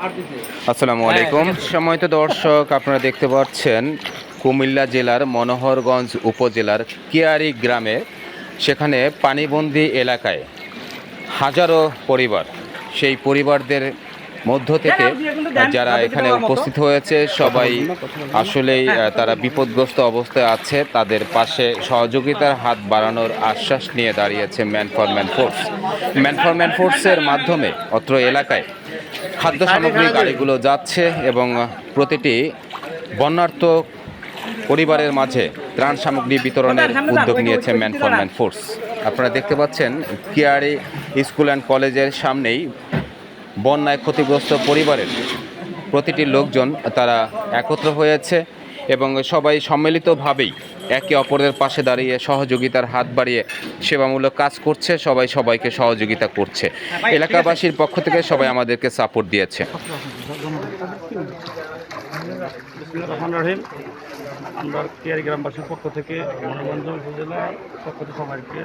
আসসালামু আলাইকুম। সময়ত দর্শক আপনারা দেখতে পাচ্ছেন কুমিল্লা জেলার মনোহরগঞ্জ উপজেলার কিয়ারি গ্রামে সেখানে পানিবন্দি এলাকায় হাজারো পরিবার সেই পরিবারদের মধ্য থেকে যারা এখানে উপস্থিত হয়েছে সবাই আসলেই তারা বিপদগ্রস্ত অবস্থায় আছে। তাদের পাশে সহযোগিতার হাত বাড়ানোর আশ্বাস নিয়ে দাঁড়িয়েছে man for man force. Man for man ফোর্সের মাধ্যমে অত্র এলাকায় খাদ্য সামগ্রী গাড়িগুলো যাচ্ছে এবং প্রতিটি বন্যার্থ পরিবারের মাঝে ত্রাণ সামগ্রী বিতরণের উদ্যোগ নিয়েছে ম্যান ফর ম্যান ফোর্স। আপনারা দেখতে পাচ্ছেন কিয়ারি স্কুল অ্যান্ড কলেজের সামনেই বন্যায় ক্ষতিগ্রস্ত পরিবারের প্রতিটি লোকজন তারা একত্র হয়েছে। এবং সবাই সম্মিলিতভাবেই একে অপরের পাশে দাঁড়িয়ে সহযোগিতার হাত বাড়িয়ে সেবামূলক কাজ করছে সবাই সবাইকে সহযোগিতা করছে। এলাকাবাসীর পক্ষ থেকে সবাই আমাদেরকে সাপোর্ট দিয়েছে। আমরা কেয়ারি গ্রামবাসীর পক্ষ থেকে মনোরঞ্জ উপজেলার পক্ষ থেকে সবাইকে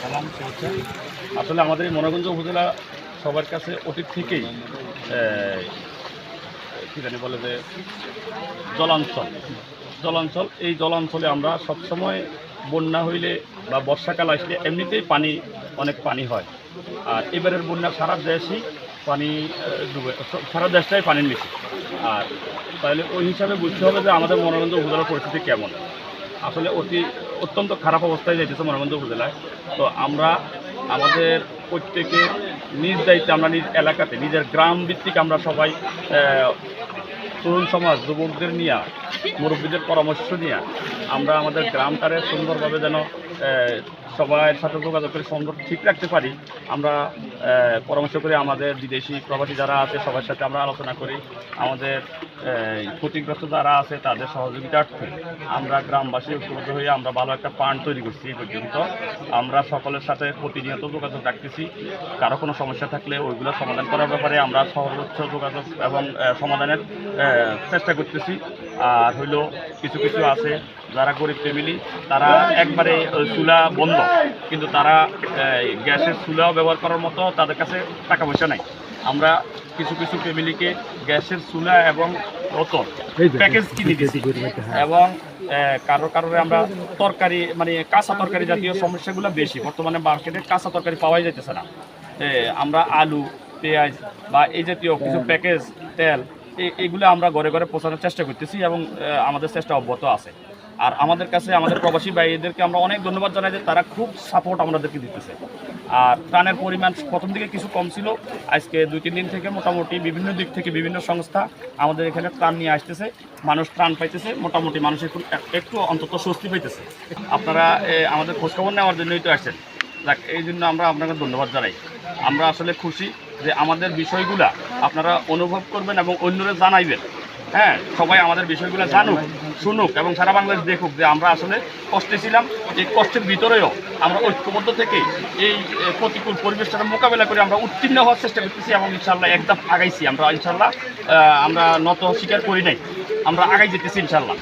সালাম শুভেচ্ছা। আসলে আমাদের এই মনোরঞ্জ উপজেলা সবার কাছে অতীত থেকেই কী জানি বলে যে জলাঞ্চল। জলাঞ্চল, এই জলাঞ্চলে আমরা সবসময় বন্যা হইলে বা বর্ষাকাল আসলে এমনিতেই পানি, অনেক পানি হয়। আর এবারের বন্যা সারা দেশই পানি ডুবে, সারা দেশটাই পানির নিচে। আর তাহলে ওই হিসাবে বুঝতে হবে যে আমাদের মনোরঞ্জন উপজেলার পরিস্থিতি কেমন। আসলে অতি, অত্যন্ত খারাপ অবস্থায় যাইতেছে মনোরঞ্জন উপজেলায়। তো আমরা আমাদের প্রত্যেকে নিজ দায়িত্বে, আমরা নিজ এলাকাতে, নিজের গ্রাম ভিত্তিক আমরা সবাই তরুণ সমাজ যুবকদের নিয়ে মুরব্বীদের পরামর্শ নিয়ে আমরা আমাদের গ্রামটারে সুন্দরভাবে যেন সবার সাথে যোগাযোগ করে সুন্দর ঠিক রাখতে পারি। আমরা পরামর্শ করে আমাদের বিদেশি প্রবাসী যারা আছে, সবার সাথে আমরা আলোচনা করি। আমাদের ক্ষতিগ্রস্ত যারা আছে, তাদের সহযোগিতার্থে আমরা গ্রামবাসী ঐক্যবদ্ধ হয়ে আমরা ভালো একটা পান তৈরি করছি এই পর্যন্ত। আমরা সকলের সাথে প্রতিনিয়ত যোগাযোগ রাখতেছি। কারও কোনো সমস্যা থাকলে ওইগুলো সমাধান করার ব্যাপারে আমরা সর্বোচ্চ যোগাযোগ এবং সমাধানের চেষ্টা করতেছি। আর হইল কিছু কিছু আছে যারা গরিব ফ্যামিলি তারা একবারে চুলা বন্ধ। কিন্তু তারা গ্যাসের চুলাও ব্যবহার করার মতো তাদের কাছে টাকা পয়সা নাই। আমরা কিছু কিছু ফ্যামিলিকে গ্যাসের চুলা এবং রতন প্যাকেজ কিনে দিয়েছি। এবং কারও কারোর আমরা তরকারি মানে কাঁচা তরকারি জাতীয় সমস্যাগুলো বেশি। বর্তমানে মার্কেটে কাঁচা তরকারি পাওয়াই যাইতেছে না। আমরা আলু পেঁয়াজ বা এই জাতীয় কিছু প্যাকেজ তেল এগুলো আমরা ঘরে ঘরে পৌঁছানোর চেষ্টা করতেছি এবং আমাদের চেষ্টা অব্যাহত আছে। আর আমাদের কাছে, আমাদের প্রবাসী ভাইদেরকে আমরা অনেক ধন্যবাদ জানাই যে তারা খুব সাপোর্ট আমাদেরকে দিতেছে। আর ত্রাণের পরিমাণ প্রথম দিকে কিছু কম ছিল, আজকে দুই, তিন দিন থেকে মোটামুটি বিভিন্ন দিক থেকে বিভিন্ন সংস্থা আমাদের এখানে ত্রাণ নিয়ে আসতেছে। মানুষ ত্রাণ পাইতেছে, মোটামুটি মানুষ একটু একটু অন্তত স্বস্তি পাইতেছে। আপনারা আমাদের খোঁজখবর নেওয়ার জন্যই তো আসছেন। যাক, এই জন্য আমরা আপনাকে ধন্যবাদ জানাই। আমরা আসলে খুশি যে আমাদের বিষয়গুলা আপনারা অনুভব করবেন এবং অন্যরা জানাইবেন। হ্যাঁ সবাই আমাদের বিষয়গুলো জানুক, শুনুক এবং সারা বাংলাদেশ দেখুক যে আমরা আসলে কষ্টে ছিলাম, এই কষ্টের ভিতরেও আমরা ঐক্যবদ্ধ থেকে এই প্রতিকূল পরিবেশটাকে মোকাবেলা করে আমরা উত্তীর্ণ হওয়ার চেষ্টা করতেছি এবং ইনশাল্লাহ একদম আগাইছি। আমরা ইনশাল্লাহ আমরা নত স্বীকার করি নাই। আমরা আগাই যেতেছি ইনশাল্লাহ